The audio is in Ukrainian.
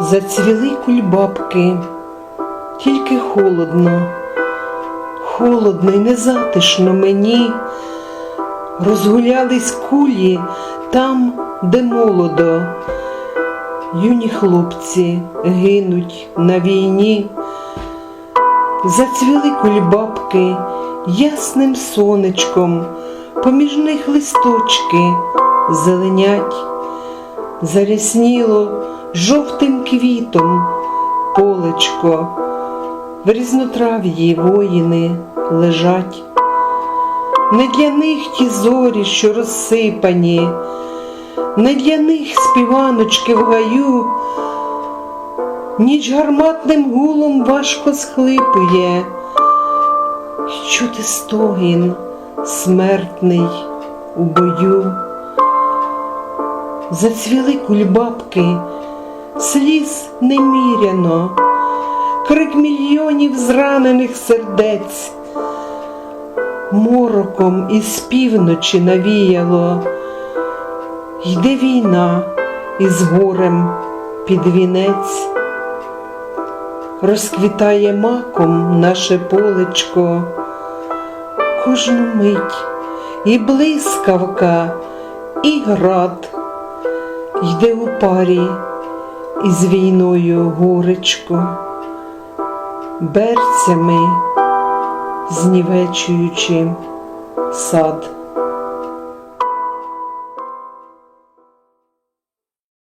Зацвіли кульбабки, тільки холодно, холодно й незатишно мені. Розгулялись кулі там, де молодо. Юні хлопці гинуть на війні. Зацвіли кульбабки ясним сонечком, поміж них листочки зеленять, зарясніло жовтим квітом полечко, в різнотрав'ї воїни лежать. Не для них ті зорі, що розсипані, не для них співаночки в гаю, ніч гарматним гулом важко схлипує, чути стогін смертний у бою. Зацвіли кульбабки, сліз неміряно, крик мільйонів зранених сердець. Мороком із півночі навіяло, йде війна із горем під вінець, розквітає маком наше полечко, кожну мить і блискавка, і град йде у парі із війною горечко, берцями знівечуючи сад.